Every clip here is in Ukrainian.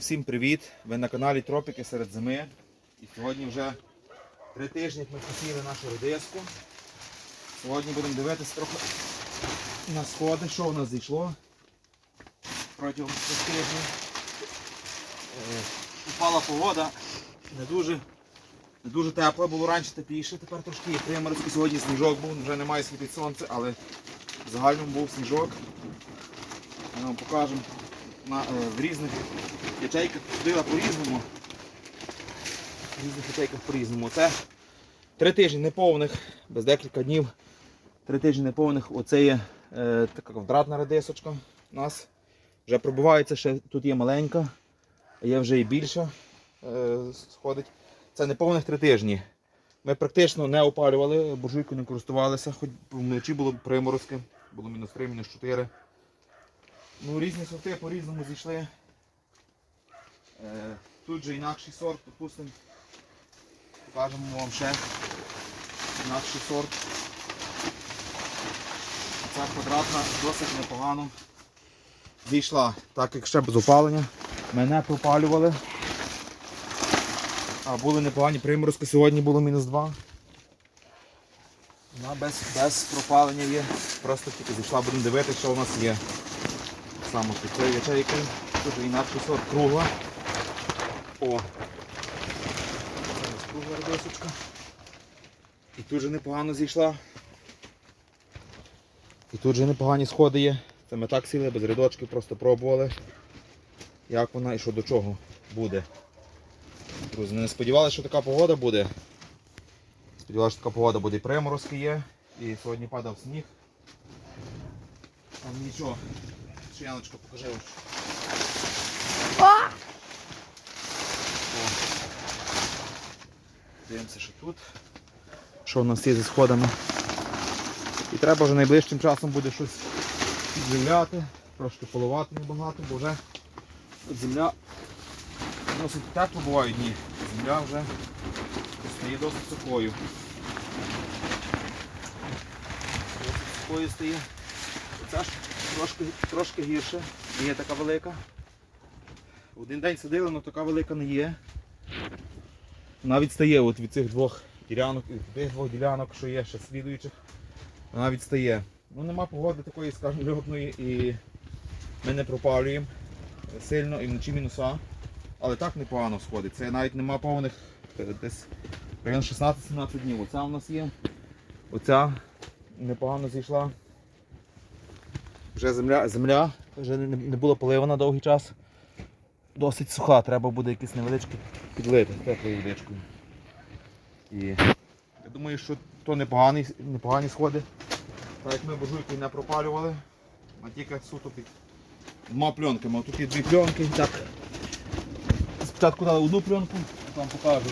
всім привіт! Ви на каналі Тропіки серед зими. І сьогодні вже три тижні ми посіяли нашу редиску. Сьогодні будемо дивитися трохи на сходи, що у нас зійшло протягом цих тижнів. Е, Упала погода, не дуже, не дуже тепло, було раніше тепліше, тепер трошки приморозки. Сьогодні сніжок був, вже немає світить сонце, але в загальному був сніжок. Ми вам покажемо на, е, в різних ячейках ходила по-різному. В різних ячейках по-різному. Це три тижні неповних, без декілька днів. Три тижні неповних. Оце є е, така квадратна редисочка у нас. Вже пробивається, ще тут є маленька, а є вже і більша е, сходить. Це неповних три тижні. Ми практично не опалювали, буржуйкою не користувалися, хоч вночі було приморозки, було мінус 3, мінус 4. Ну, різні сорти по-різному зійшли. Е, тут же інакший сорт, допустимо. Покажемо вам ще інакший сорт. Ця квадратна досить непогано. Зійшла, так як ще без опалення. Ми не пропалювали. А були непогані приморозки, сьогодні було мінус 2. Вона без, без пропалення є. Просто тільки зійшла, будемо дивитися, що у нас є. Саме під цією ячейкою. Тут інакший сорт кругла. О! Нас кругла редисочка. І тут же непогано зійшла. І тут же непогані сходи є. Це ми так сіли, без рядочків, просто пробували, як вона і що до чого буде. Друзі, не сподівалися, що така погода буде. Сподівалися, що така погода буде і приморозки є. І сьогодні падав сніг. Там нічого. Ще Яночка покажи. О. Дивимося, що тут. Що в нас є зі сходами. І треба вже найближчим часом буде щось підживляти, трошки поливати небагато, бо вже земля досить тепло бувають дні. Земля вже стає досить сухою. Досить сухою стає. Оця ж трошки, трошки гірше, є така велика. Один день сидили, але така велика не є. Вона відстає от від цих двох ділянок, від тих двох ділянок, що є ще слідуючих. Вона відстає. Ну нема погоди такої, скажімо, льотної і ми не пропалюємо сильно і вночі мінуса. Але так непогано сходить. Це навіть нема повних е, десь район 16-17 днів. Оця у нас є. Оця непогано зійшла. Вже земля, земля вже не, не було поливана довгий час. Досить суха, треба буде якісь невеличкі підлити теплою водичкою. І я думаю, що то непогані, непогані сходи. Так як ми буржуйкою не пропалювали, а тільки суто під двома пленками. Тут є дві пленки. Так. Спочатку дали одну пленку, там покажу.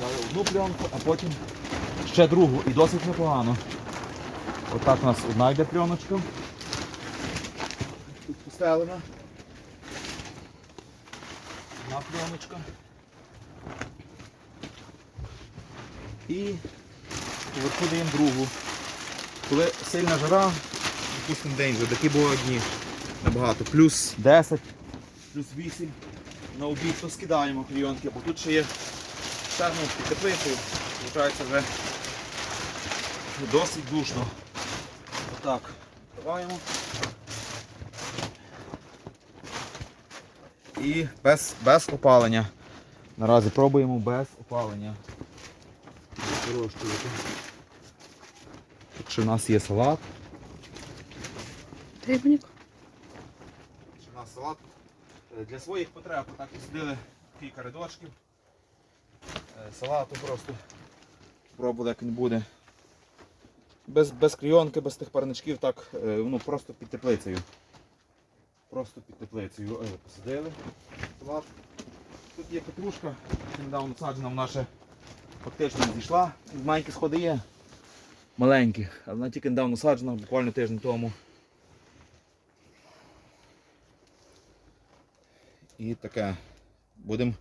Дали одну пленку, а потім ще другу. І досить непогано. Отак у нас одна йде пленочка. Тут. Одна пленочка. І поверху даємо другу. Коли сильна жара, допустимо день вже, такі бувають дні набагато. Плюс 10, плюс 8 на обід, то скидаємо клійонки, бо тут ще є ну, під теплицею, виходить вже досить душно. Отак. Вкриваємо. І без, без опалення. Наразі пробуємо без опалення. Так що в нас є салат. Рибник. Що в нас салат е, для своїх потреб. Так посадили кілька рядочків. Е, Салату просто пробували, як він буде. Без, без клійонки, без тих парничків, так, ну просто під теплицею. Просто під теплицею е, посадили салат. Тут є петрушка, яка недавно саджена, вона ще фактично зійшла. Маленькі сходи є. Маленькі, але вона тільки недавно саджена, буквально тиждень тому. І таке. Будемо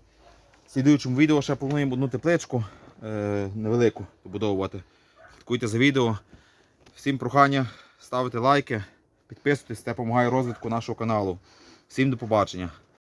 в слідуючому відео ще плануємо одну тепличку е, невелику побудовувати. Слідкуйте за відео. Всім прохання ставити лайки, підписуйтесь, це допомагає розвитку нашого каналу. Всім до побачення.